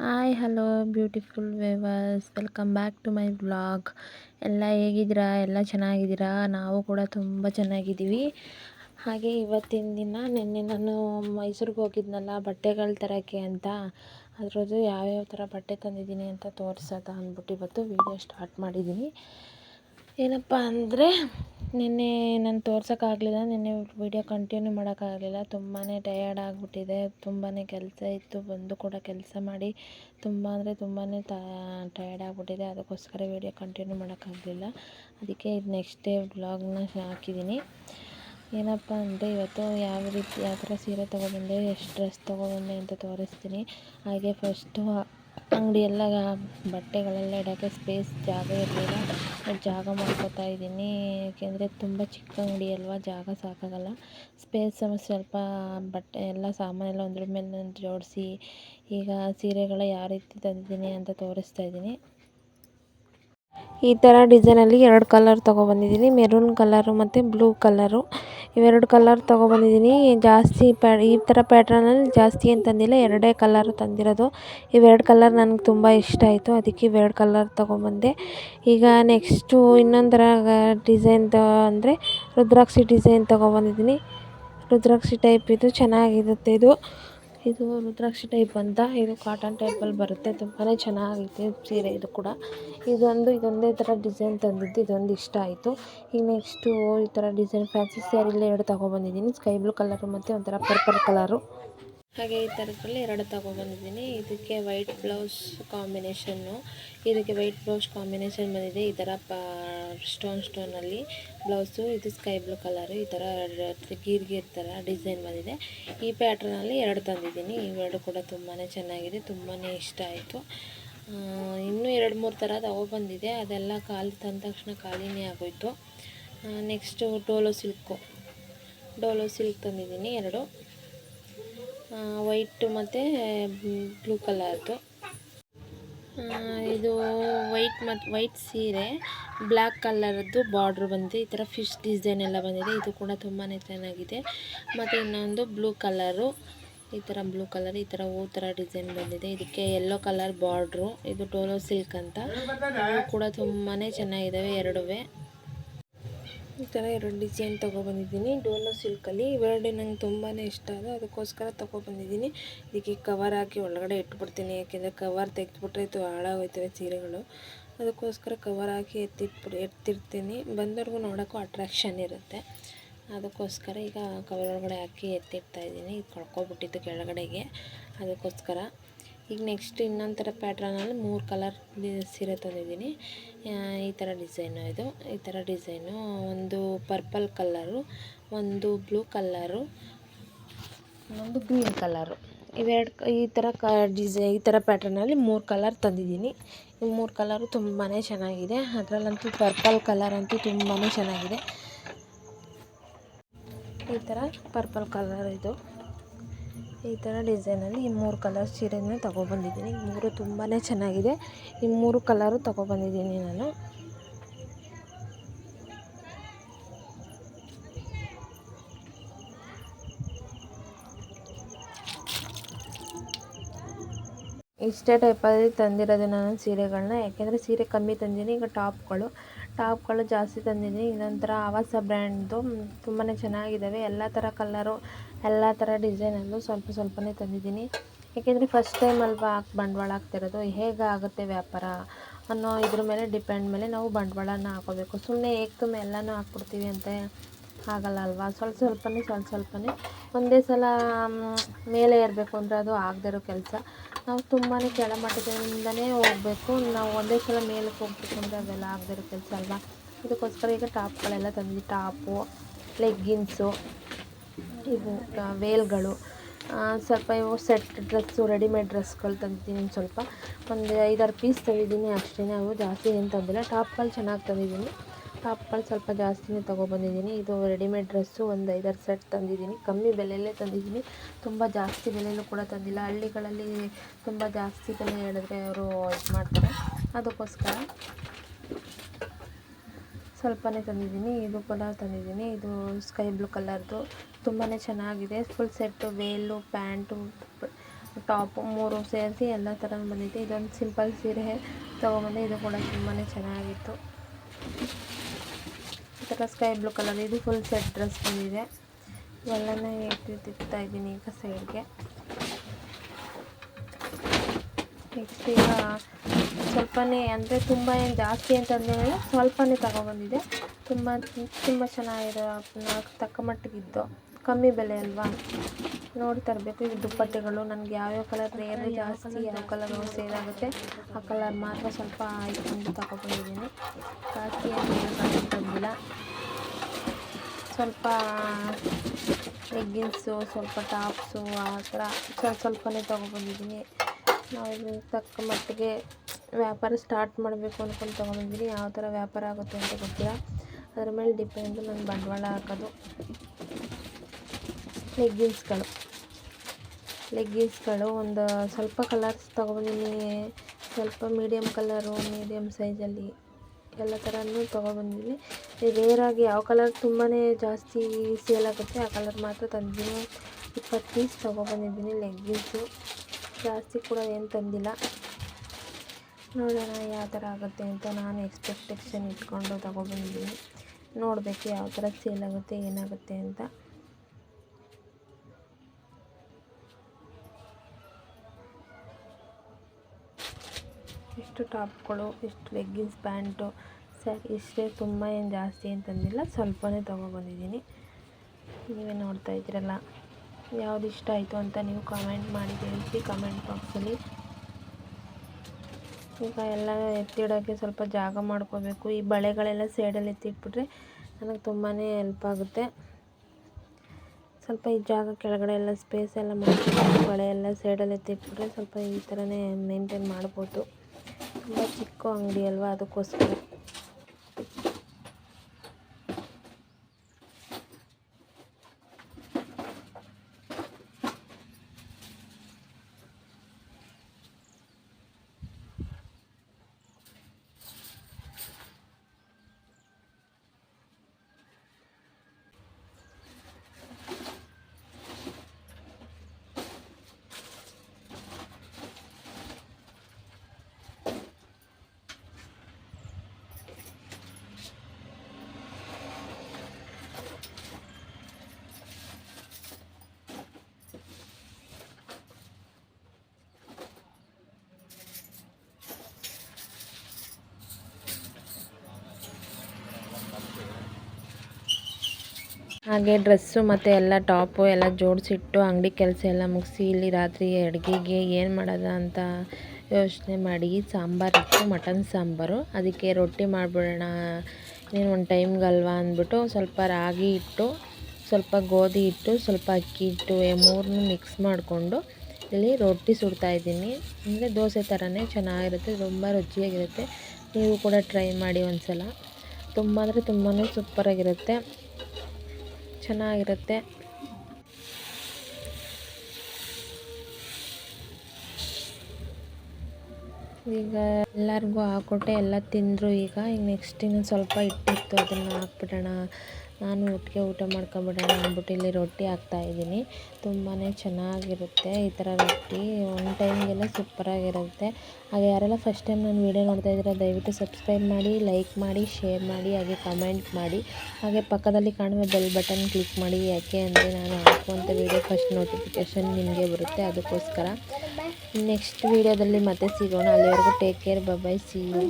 Hi hello beautiful viewers welcome back to my vlog ಎಲ್ಲ ಹೇಗಿದ್ದೀರಾ? ಎಲ್ಲ ಚೆನ್ನಾಗಿದ್ದೀರಾ? ನಾವು ಕೂಡ ತುಂಬ ಚೆನ್ನಾಗಿದ್ದೀವಿ. ಹಾಗೆ ಇವತ್ತಿನ ದಿನ ನಿನ್ನೆ ನಾನು ಮೈಸೂರಿಗೆ ಹೋಗಿದ್ನಲ್ಲ, ಬಟ್ಟೆಗಳು ತರೋಕ್ಕೆ ಅಂತ. ಅದರದ್ದು ಯಾವ್ಯಾವ ಥರ ಬಟ್ಟೆ ತಂದಿದ್ದೀನಿ ಅಂತ ತೋರಿಸೋದ ಅಂದ್ಬಿಟ್ಟು ಇವತ್ತು ವೀಡಿಯೋ ಸ್ಟಾರ್ಟ್ ಮಾಡಿದ್ದೀನಿ ಏನಪ್ಪ ಅಂದರೆ ನಿನ್ನೆ ನಾನು ತೋರ್ಸೋಕ್ಕಾಗಲಿಲ್ಲ ನಿನ್ನೆ ವೀಡಿಯೋ ಕಂಟಿನ್ಯೂ ಮಾಡೋಕ್ಕಾಗಲಿಲ್ಲ ತುಂಬಾ ಟಯರ್ಡ್ ಆಗಿಬಿಟ್ಟಿದೆ ತುಂಬಾ ಕೆಲಸ ಇತ್ತು, ಬಂದು ಕೂಡ ಕೆಲಸ ಮಾಡಿ ತುಂಬ ಅಂದರೆ ತುಂಬಾ ಟಯರ್ಡ್ ಆಗಿಬಿಟ್ಟಿದೆ. ಅದಕ್ಕೋಸ್ಕರ ವೀಡಿಯೋ ಕಂಟಿನ್ಯೂ ಮಾಡೋಕ್ಕಾಗಲಿಲ್ಲ ಅದಕ್ಕೆ ಇದು ನೆಕ್ಸ್ಟ್ ಡೇ ವ್ಲಾಗ್ನ ಹಾಕಿದ್ದೀನಿ ಏನಪ್ಪ ಅಂದರೆ ಇವತ್ತು ಯಾವ ರೀತಿ ಯಾವ ಥರ ಸೀರೆ ತೊಗೊಬಂದೆ ಎಷ್ಟು ಡ್ರೆಸ್ ತೊಗೊಬಂದೆ ಅಂತ ತೋರಿಸ್ತೀನಿ. ಹಾಗೆ ಫಸ್ಟು ಅಂಗಡಿ ಎಲ್ಲ, ಬಟ್ಟೆಗಳೆಲ್ಲ ಇಡೋಕ್ಕೆ ಸ್ಪೇಸ್ ಜಾಗ ಇರಲಿಲ್ಲ. ಜಾಗ ಮಾಡ್ಕೋತಾ ಇದ್ದೀನಿ. ಏಕೆಂದರೆ ತುಂಬ ಚಿಕ್ಕ ಅಂಗಡಿ ಅಲ್ವಾ, ಜಾಗ ಸಾಕಾಗಲ್ಲ. ಸ್ಪೇಸ್ ಸ್ವಲ್ಪ ಬಟ್ಟೆ ಎಲ್ಲ ಸಾಮಾನೆಲ್ಲ ಒಂದ್ರ ಮೇಲೆ ಒಂದು ಜೋಡಿಸಿ, ಈಗ ಸೀರೆಗಳ ಯಾವ ರೀತಿ ತಂದಿದ್ದೀನಿ ಅಂತ ತೋರಿಸ್ತಾ ಇದ್ದೀನಿ. ಈ ಥರ ಡಿಸೈನಲ್ಲಿ ಎರಡು ಕಲರ್ ತೊಗೊಬಂದಿದ್ದೀನಿ. ಮೆರೂನ್ ಕಲರು ಮತ್ತು ಬ್ಲೂ ಕಲರು. ಇವೆರಡು ಕಲರ್ ತೊಗೊಬಂದಿದ್ದೀನಿ. ಜಾಸ್ತಿ ಪ್ಯಾ, ಈ ಥರ ಪ್ಯಾಟ್ರನಲ್ಲಿ ಜಾಸ್ತಿ ಏನು ತಂದಿಲ್ಲ ಎರಡೇ ಕಲರ್ ತಂದಿರೋದು. ಇವೆರಡು ಕಲರ್ ನನಗೆ ತುಂಬ ಇಷ್ಟ ಆಯಿತು, ಅದಕ್ಕೆ ಇವೆರಡು ಕಲರ್ ತೊಗೊಬಂದೆ. ಈಗ ನೆಕ್ಸ್ಟು ಡಿಸೈನ್ ಅಂದರೆ ರುದ್ರಾಕ್ಷಿ ಡಿಸೈನ್ ತೊಗೊಬಂದಿದ್ದೀನಿ. ರುದ್ರಾಕ್ಷಿ ಟೈಪ್ ಇದು, ಚೆನ್ನಾಗಿರುತ್ತೆ ಇದು. ಇದು ರುದ್ರಾಕ್ಷಿ ಟೈಪ್ ಅಂತ, ಇದು ಕಾಟನ್ ಟೈಪಲ್ಲಿ ಬರುತ್ತೆ. ತುಂಬಾ ಚೆನ್ನಾಗೈತೆ ಸೀರೆ ಇದು ಕೂಡ. ಇದೊಂದು, ಇದೊಂದೇ ಥರ ಡಿಸೈನ್ ತಂದಿದ್ದು, ಇದೊಂದು ಇಷ್ಟ ಆಯಿತು. ಈಗ ನೆಕ್ಸ್ಟು ಈ ಥರ ಡಿಸೈನ್ ಫ್ಯಾನ್ಸಿ ಸ್ಯಾರಿಲಿ ಎರಡು ತೊಗೊಬಂದಿದ್ದೀನಿ ಸ್ಕೈ ಬ್ಲೂ ಕಲರು ಮತ್ತು ಒಂಥರ ಪರ್ಪಲ್ ಕಲರು ಹಾಗೆ ಈ ಥರದ್ರಲ್ಲಿ ಎರಡು ತಗೊಬಂದಿದ್ದೀನಿ ಇದಕ್ಕೆ ವೈಟ್ ಬ್ಲೌಸ್ ಕಾಂಬಿನೇಷನ್ನು ಇದಕ್ಕೆ ವೈಟ್ ಬ್ಲೌಸ್ ಕಾಂಬಿನೇಷನ್ ಬಂದಿದೆ. ಈ ಥರ ಪ ಸ್ಟೋನ್ ಸ್ಟೋನಲ್ಲಿ ಬ್ಲೌಸು ಇದು ಸ್ಕೈ ಬ್ಲೂ ಕಲರು ಈ ಥರ ಗೀರ್ ಗೀರ್ ಥರ ಡಿಸೈನ್ ಬಂದಿದೆ. ಈ ಪ್ಯಾಟ್ರನಲ್ಲಿ ಎರಡು ತಂದಿದ್ದೀನಿ. ಇವೆರಡು ಕೂಡ ತುಂಬಾ ಚೆನ್ನಾಗಿದೆ ತುಂಬಾ ಇಷ್ಟ ಆಯಿತು. ಇನ್ನೂ ಎರಡು ಮೂರು ಥರ ಬಂದಿದೆ. ಅದೆಲ್ಲ ಖಾಲಿ ತಂದ ತಕ್ಷಣ ಖಾಲಿನೇ ಆಗೋಯಿತು. ನೆಕ್ಸ್ಟು ಡೋಲೋ ಸಿಲ್ಕು. ಡೋಲೋ ಸಿಲ್ಕ್ ತಂದಿದ್ದೀನಿ ಎರಡು. ವೈಟು ಮತ್ತು ಬ್ಲೂ ಕಲರ್ದು ಇದು ವೈಟ್ ಮತ್ತು ವೈಟ್ ಸೀರೆ ಬ್ಲ್ಯಾಕ್ ಕಲರ್ದು ಬಾರ್ಡ್ರ್ ಬಂದಿದೆ. ಈ ಥರ ಫಿಶ್ ಡಿಸೈನ್ ಎಲ್ಲ ಬಂದಿದೆ. ಇದು ಕೂಡ ತುಂಬಾ ಚೆನ್ನಾಗಿದೆ. ಮತ್ತು ಇನ್ನೊಂದು ಬ್ಲೂ ಕಲರು ಈ ಥರ ಬ್ಲೂ ಕಲರ್ ಈ ಥರ ಹೂ ಥರ ಡಿಸೈನ್ ಬಂದಿದೆ. ಇದಕ್ಕೆ ಯೆಲ್ಲೋ ಕಲರ್ ಬಾರ್ಡ್ರು ಇದು ಟೋಲೋ ಸಿಲ್ಕ್ ಅಂತ. ಕೂಡ ತುಂಬಾ ಚೆನ್ನಾಗಿದ್ದಾವೆ ಎರಡೂ ಈ ಥರ ಎರಡು ಡಿಸೈನ್ ತೊಗೊಬಂದಿದ್ದೀನಿ. ಡೋಲೋ ಸಿಲ್ಕಲ್ಲಿ ಇವೆರಡು ನಂಗೆ ತುಂಬಾ ಇಷ್ಟ ಅದು ಅದಕ್ಕೋಸ್ಕರ ತೊಗೊಬಂದಿದ್ದೀನಿ. ಇದಕ್ಕೆ ಕವರ್ ಹಾಕಿ ಒಳಗಡೆ ಇಟ್ಬಿಡ್ತೀನಿ, ಯಾಕೆಂದರೆ ಕವರ್ ತೆಗೆದ್ಬಿಟ್ರೆ ಇದು ಹಾಳಾಗೋಯ್ತವೆ ಸೀರೆಗಳು. ಅದಕ್ಕೋಸ್ಕರ ಕವರ್ ಹಾಕಿ ಎತ್ತಿಟ್ಬಿಟ್ಟು ಎತ್ತಿರ್ತೀನಿ. ಬಂದವ್ರಿಗೂ ನೋಡೋಕ್ಕೂ ಅಟ್ರಾಕ್ಷನ್ ಇರುತ್ತೆ. ಅದಕ್ಕೋಸ್ಕರ ಈಗ ಕವರ್ ಒಳಗಡೆ ಹಾಕಿ ಎತ್ತಿಡ್ತಾ ಇದ್ದೀನಿ. ಇದು ಕಳ್ಕೊಬಿಟ್ಟಿತ್ತು ಕೆಳಗಡೆಗೆ. ಅದಕ್ಕೋಸ್ಕರ ಈಗ ನೆಕ್ಸ್ಟ್ ಇನ್ನೊಂದು ಥರ ಪ್ಯಾಟ್ರನಲ್ಲಿ ಮೂರು ಕಲರ್ ಸೀರೆ ತಂದಿದ್ದೀನಿ. ಈ ಥರ ಡಿಸೈನು ಇದು. ಈ ಥರ ಡಿಸೈನು ಒಂದು ಪರ್ಪಲ್ ಕಲ್ಲರು ಒಂದು ಬ್ಲೂ ಕಲ್ಲರು ಒಂದು ಗ್ರೀನ್ ಕಲರು ಇವೆರಡು ಈ ಥರ ಕ ಡಿಸೈ ಈ ಥರ ಪ್ಯಾಟ್ರನಲ್ಲಿ ಮೂರು ಕಲರ್ ತಂದಿದ್ದೀನಿ. ಈ ಮೂರು ಕಲರು ತುಂಬಾ ಚೆನ್ನಾಗಿದೆ. ಅದರಲ್ಲಂತೂ ಪರ್ಪಲ್ ಕಲರ್ ಅಂತೂ ತುಂಬಾ ಚೆನ್ನಾಗಿದೆ. ಈ ಥರ ಪರ್ಪಲ್ ಕಲರ್ ಇದು. ಈ ಥರ ಡಿಸೈನಲ್ಲಿ ಈ ಮೂರು ಕಲರ್ ಸೀರೆನ ತೊಗೊಬಂದಿದ್ದೀನಿ. ಮೂರು ತುಂಬಾ ಚೆನ್ನಾಗಿದೆ. ಈ ಮೂರು ಕಲರು ತೊಗೊಬಂದಿದ್ದೀನಿ ನಾನು. ಇಷ್ಟೇ ಟೈಪಲ್ಲಿ ತಂದಿರೋದು ನಾನು ಸೀರೆಗಳನ್ನ ಯಾಕೆಂದರೆ ಸೀರೆ ಕಮ್ಮಿ ತಂದಿದ್ದೀನಿ, ಈಗ ಟಾಪ್ಗಳು. ಟಾಪ್ಗಳು ಜಾಸ್ತಿ ತಂದಿದ್ದೀನಿ. ಇದೊಂಥರ ಆವಾಸ ಬ್ರ್ಯಾಂಡ್ದು ತುಂಬಾ ಚೆನ್ನಾಗಿದ್ದಾವೆ ಎಲ್ಲ ಥರ ಕಲ್ಲರು ಎಲ್ಲ ಥರ ಡಿಸೈನಲ್ಲೂ ಸ್ವಲ್ಪ ಸ್ವಲ್ಪನೇ ತಂದಿದ್ದೀನಿ. ಏಕೆಂದರೆ ಫಸ್ಟ್ ಟೈಮ್ ಅಲ್ವಾ ಹಾಕಿ ಬಂಡವಾಳ ಹಾಕ್ತಿರೋದು? ಹೇಗಾಗುತ್ತೆ ವ್ಯಾಪಾರ ಅನ್ನೋ ಇದ್ರ ಮೇಲೆ ಡಿಪೆಂಡ್ ಮೇಲೆ ನಾವು ಬಂಡವಾಳನ ಹಾಕೋಬೇಕು. ಸುಮ್ಮನೆ ಏಕ್ ತುಂಬ ಎಲ್ಲನೂ ಹಾಕ್ಬಿಡ್ತೀವಿ ಅಂತ ಆಗಲ್ಲ ಅಲ್ವಾ? ಸ್ವಲ್ಪ ಸ್ವಲ್ಪನೇ ಸ್ವಲ್ಪ ಸ್ವಲ್ಪನೇ. ಒಂದೇ ಸಲ ಮೇಲೆ ಏರಬೇಕು ಅಂದರೆ ಅದು ಆಗದೇ ಇರೋ ಕೆಲಸ. ನಾವು ತುಂಬಾ ಕೆಳಮಟ್ಟದಿಂದನೇ ಹೋಗಬೇಕು. ನಾವು ಒಂದೇ ಸಲ ಮೇಲಕ್ಕೆ ಹೋಗ್ಬೇಕು ಅಂದರೆ ಅದೆಲ್ಲ ಆಗದೇ ಇರೋ ಕೆಲಸ ಅಲ್ವಾ? ಅದಕ್ಕೋಸ್ಕರ ಈಗ ಟಾಪ್ಗಳೆಲ್ಲ ತಂದು ಟಾಪು ಲೆಗ್ಗಿನ್ಸು ಇವು ವೇಲ್ಗಳು. ಸ್ವಲ್ಪ ಇವು ಸೆಟ್ ಡ್ರೆಸ್ಸು ರೆಡಿಮೇಡ್ ಡ್ರೆಸ್ಗಳು ತಂದಿದ್ದೀನಿ ಸ್ವಲ್ಪ. ಒಂದು ಐದಾರು ಪೀಸ್ ತಂದಿದ್ದೀನಿ ಅಷ್ಟೇ. ಅವು ಜಾಸ್ತಿ ಏನು ತಂದಿಲ್ಲ. ಟಾಪ್ಗಳು ಚೆನ್ನಾಗಿ ತಂದಿದ್ದೀನಿ. ಟಾಪ್ಗಳು ಸ್ವಲ್ಪ ಜಾಸ್ತಿನೇ ತೊಗೊಬಂದಿದ್ದೀನಿ. ಇದು ರೆಡಿಮೇಡ್ ಡ್ರೆಸ್ಸು ಒಂದು ಐದಾರು ಸೆಟ್ ತಂದಿದ್ದೀನಿ. ಕಮ್ಮಿ ಬೆಲೆಯಲ್ಲೇ ತಂದಿದ್ದೀನಿ. ತುಂಬ ಜಾಸ್ತಿ ಬೆಲೆಯಲ್ಲೂ ಕೂಡ ತಂದಿಲ್ಲ. ಹಳ್ಳಿಗಳಲ್ಲಿ ತುಂಬ ಜಾಸ್ತಿ ಬೆಲೆ ಹೇಳಿದ್ರೆ ಅವರು ಇದು ಮಾಡ್ತಾರೆ. ಅದಕ್ಕೋಸ್ಕರ ಸ್ವಲ್ಪನೇ ತಂದಿದ್ದೀನಿ, ಇದು ಕೂಡ ತಂದಿದ್ದೀನಿ, ಇದು ಸ್ಕೈ ಬ್ಲೂ ಕಲರ್ದು ತುಂಬಾ ಚೆನ್ನಾಗಿದೆ full set veil pant top ಮೂರು ಸೇರಿಸಿ ಎಲ್ಲ ಥರ ಬಂದಿದೆ. ಇದೊಂದು ಸಿಂಪಲ್ ಸೀರೆ ತೊಗೊಂಬಂದೆ ಇದು ಕೂಡ ತುಂಬಾ ಚೆನ್ನಾಗಿತ್ತು. ಈ ಥರ ಸ್ಕೈ ಬ್ಲೂ ಕಲರ್ ಇದು ಫುಲ್ ಸೆಟ್ ಡ್ರೆಸ್ ಬಂದಿದೆ. ಇವೆಲ್ಲನೇ ಇಟ್ಟು ತಿಕ್ತಾ ಇದ್ದೀನಿ ಈಗ ಸೈಡ್ಗೆ ನೆಕ್ಸ್ಟ್ ಈಗ ಸ್ವಲ್ಪನೇ ಅಂದರೆ ತುಂಬ ಏನು ಜಾಸ್ತಿ ಅಂತಂದ್ರೆ ಸ್ವಲ್ಪನೇ ತಗೊಬಂದಿದೆ. ತುಂಬ ತುಂಬ ಚೆನ್ನಾಗಿರೋ ತಕ್ಕ ಮಟ್ಟಿಗಿದ್ದು. ಕಮ್ಮಿ ಬೆಲೆ ಅಲ್ವಾ? ನೋಡಿ ತರಬೇಕು. ಈ ದುಪ್ಪಟ್ಟೆಗಳು. ನನಗೆ ಯಾವ್ಯಾವ ಕಲರ್ ರೇರ್ ಜಾಸ್ತಿ ಯಾವ ಕಲರ್ ಸೇಲ್ ಆಗುತ್ತೆ, ಆ ಕಲರ್ ಮಾತ್ರ ಸ್ವಲ್ಪ ಆಯ್ಕೊಂಡು ತಗೊಬಂದಿದ್ದೀನಿ. ಜಾಸ್ತಿ ತಂದಿಲ್ಲ ಸ್ವಲ್ಪ ಲೆಗ್ಗಿನ್ಸು ಸ್ವಲ್ಪ ಟಾಪ್ಸು ಆ ಥರ. ಸ್ವಲ್ಪ, ಸ್ವಲ್ಪನೇ ತೊಗೊಬಂದಿದ್ದೀನಿ. ನಾವು ತಕ್ಕ ಮಟ್ಟಿಗೆ ವ್ಯಾಪಾರ ಸ್ಟಾರ್ಟ್ ಮಾಡಬೇಕು ಅಂದ್ಕೊಂಡು ತೊಗೊಂಡಿದ್ದೀನಿ. ಯಾವ ಥರ ವ್ಯಾಪಾರ ಆಗುತ್ತೆ ಅಂತ ಗೊತ್ತಿಲ್ಲ. ಅದ್ರ ಮೇಲೆ ಡಿಪೆಂಡು ನಾನು ಬಂಡವಾಳ ಹಾಕೋದು. ಲೆಗ್ಗಿನ್ಸ್ಗಳು ಲೆಗ್ಗಿನ್ಸ್ಗಳು ಒಂದು ಸ್ವಲ್ಪ ಕಲರ್ಸ್ ತೊಗೊಬಂದಿದ್ದೀನಿ ಸ್ವಲ್ಪ ಮೀಡಿಯಮ್ ಕಲರು ಮೀಡಿಯಮ್ ಸೈಜಲ್ಲಿ ಎಲ್ಲ ಥರನೂ ತೊಗೊಬಂದಿದ್ದೀನಿ ರೇರಾಗಿ ಯಾವ ಕಲರ್ ತುಂಬಾ ಜಾಸ್ತಿ ಸೇಲ್ ಆಗುತ್ತೆ, ಆ ಕಲರ್ ಮಾತ್ರ ತಂದಿದ್ದೀನಿ. ಇಪ್ಪತ್ತು ಪೀಸ್ ತೊಗೊಬಂದಿದ್ದೀನಿ ಲೆಗ್ಗಿನ್ಸು ಜಾಸ್ತಿ ಕೂಡ ಏನು ತಂದಿಲ್ಲ. ನೋಡೋಣ ಯಾವ ಥರ ಆಗುತ್ತೆ ಅಂತ ನಾನು ಎಕ್ಸ್ಪೆಕ್ಟೇಷನ್ ಇಟ್ಕೊಂಡು ತೊಗೊಬಂದಿದ್ದೀನಿ ನೋಡಬೇಕು ಯಾವ ಥರ ಸೇಲ್ ಆಗುತ್ತೆ, ಏನಾಗುತ್ತೆ ಅಂತ. ಇಷ್ಟು ಟಾಪ್ಗಳು ಇಷ್ಟು ಲೆಗ್ಗಿನ್ಸ್, ಪ್ಯಾಂಟು ಸರ್ ಇಷ್ಟೇ ತುಂಬ ಏನು ಜಾಸ್ತಿ ಅಂತಂದಿಲ್ಲ ತಂದಿಲ್ಲ ಸ್ವಲ್ಪನೇ ತೊಗೊಬಂದಿದ್ದೀನಿ. ನೀವೇ ನೋಡ್ತಾ ಇದ್ದೀರಲ್ಲ, ಯಾವ್ದು ಇಷ್ಟ ಆಯಿತು ಅಂತ ನೀವು ಕಮೆಂಟ್ ಮಾಡಿ, ತಿಳಿಸಿ ಕಮೆಂಟ್ ಬಾಕ್ಸಲ್ಲಿ. ಈಗ ಎಲ್ಲ ಎತ್ತಿಡೋಕ್ಕೆ ಸ್ವಲ್ಪ ಜಾಗ ಮಾಡ್ಕೋಬೇಕು. ಈ ಬಳೆಗಳೆಲ್ಲ ಸೈಡಲ್ಲಿ ಎತ್ತಿಟ್ಬಿಟ್ರೆ ನನಗೆ ತುಂಬಾ ಹೆಲ್ಪ್ ಆಗುತ್ತೆ. ಸ್ವಲ್ಪ ಈ ಜಾಗ ಕೆಳಗಡೆ ಎಲ್ಲ ಸ್ಪೇಸ್ ಎಲ್ಲ ಮಾಡ್ಕೋಬೇಕು ಬಳೆ ಎಲ್ಲ ಸೈಡಲ್ಲಿ ಎತ್ತಿಟ್ಬಿಟ್ರೆ ಸ್ವಲ್ಪ ಈ ಥರನೇ ಮೇಂಟೈನ್ ಮಾಡ್ಬೋದು. ತುಂಬ ಚಿಕ್ಕ ಅಂಗಡಿ ಅಲ್ವಾ ಅದಕ್ಕೋಸ್ಕರ. ಹಾಗೆ ಡ್ರೆಸ್ಸು ಮತ್ತು ಎಲ್ಲ ಟಾಪು ಎಲ್ಲ ಜೋಡಿಸಿಟ್ಟು ಅಂಗಡಿ ಕೆಲಸ ಎಲ್ಲ ಮುಗಿಸಿ ಇಲ್ಲಿ ರಾತ್ರಿ ಅಡುಗೆಗೆ ಏನು ಮಾಡೋದು ಅಂತ ಯೋಚನೆ ಮಾಡಿ ಸಾಂಬಾರು ಇತ್ತು, ಮಟನ್ ಸಾಂಬಾರು. ಅದಕ್ಕೆ ರೊಟ್ಟಿ ಮಾಡಿಬಿಡೋಣ, ಇನ್ನೇನು ಒಂದು ಟೈಮ್ಗಲ್ವಾ ಅಂದ್ಬಿಟ್ಟು ಸ್ವಲ್ಪ ರಾಗಿ ಇಟ್ಟು ಸ್ವಲ್ಪ ಗೋಧಿ ಹಿಟ್ಟು, ಸ್ವಲ್ಪ ಅಕ್ಕಿ ಹಿಟ್ಟು ಮೂರನ್ನೂ ಮಿಕ್ಸ್ ಮಾಡಿಕೊಂಡು ಇಲ್ಲಿ ರೊಟ್ಟಿ ಸುಡ್ತಾ ಇದ್ದೀನಿ. ಅಂದರೆ ದೋಸೆ ಥರನೇ ಚೆನ್ನಾಗಿರುತ್ತೆ, ತುಂಬ ರುಚಿಯಾಗಿರುತ್ತೆ. ನೀವು ಕೂಡ ಟ್ರೈ ಮಾಡಿ ಒಂದು ಸಲ ತುಂಬ ಅಂದರೆ ತುಂಬಾ ಸೂಪರಾಗಿರುತ್ತೆ ಚೆನ್ನಾಗಿರುತ್ತೆ. ಈಗ ಎಲ್ಲರಿಗೂ ಹಾಕ್ಕೊಟ್ಟೆ ಎಲ್ಲ ತಿಂದರು ಈಗ. ಈಗ ನೆಕ್ಸ್ಟ್ ಇನ್ನೊಂದು ಸ್ವಲ್ಪ ಇಟ್ಟಿತ್ತು ಅದನ್ನು ಹಾಕ್ಬಿಡೋಣ. ನಾನು ಒಟ್ಟಿಗೆ ಊಟ ಮಾಡ್ಕೊಂಬಿಡೋಣ ಅಂದ್ಬಿಟ್ಟು ಇಲ್ಲಿ ರೊಟ್ಟಿ ಹಾಕ್ತಾಯಿದ್ದೀನಿ ತುಂಬಾ ಚೆನ್ನಾಗಿರುತ್ತೆ ಈ ಥರ ರೊಟ್ಟಿ. ಒನ್ ಟೈಮ್ಗೆಲ್ಲ ಸೂಪರಾಗಿರುತ್ತೆ. ಹಾಗೆ ಯಾರೆಲ್ಲ ಫಸ್ಟ್ ಟೈಮ್ ನಾನು ವೀಡಿಯೋ ನೋಡ್ತಾ ಇದ್ದೀರಾ, ದಯವಿಟ್ಟು ಸಬ್ಸ್ಕ್ರೈಬ್ ಮಾಡಿ ಲೈಕ್ ಮಾಡಿ ಶೇರ್ ಮಾಡಿ, ಹಾಗೆ ಕಮೆಂಟ್ ಮಾಡಿ. ಹಾಗೆ ಪಕ್ಕದಲ್ಲಿ ಕಾಣುವ ಬೆಲ್ ಬಟನ್ ಕ್ಲಿಕ್ ಮಾಡಿ. ಯಾಕೆ ಅಂದರೆ ನಾನು ಹಾಕುವಂಥ ವೀಡಿಯೋ ಫಸ್ಟ್ ನೋಟಿಫಿಕೇಷನ್ ನಿಮಗೆ ಬರುತ್ತೆ, ಅದಕ್ಕೋಸ್ಕರ. ನೆಕ್ಸ್ಟ್ ವೀಡಿಯೋದಲ್ಲಿ ಮತ್ತೆ ಸಿಗೋಣ. ಅಲ್ಲಿವರೆಗೂ take care bye bye see you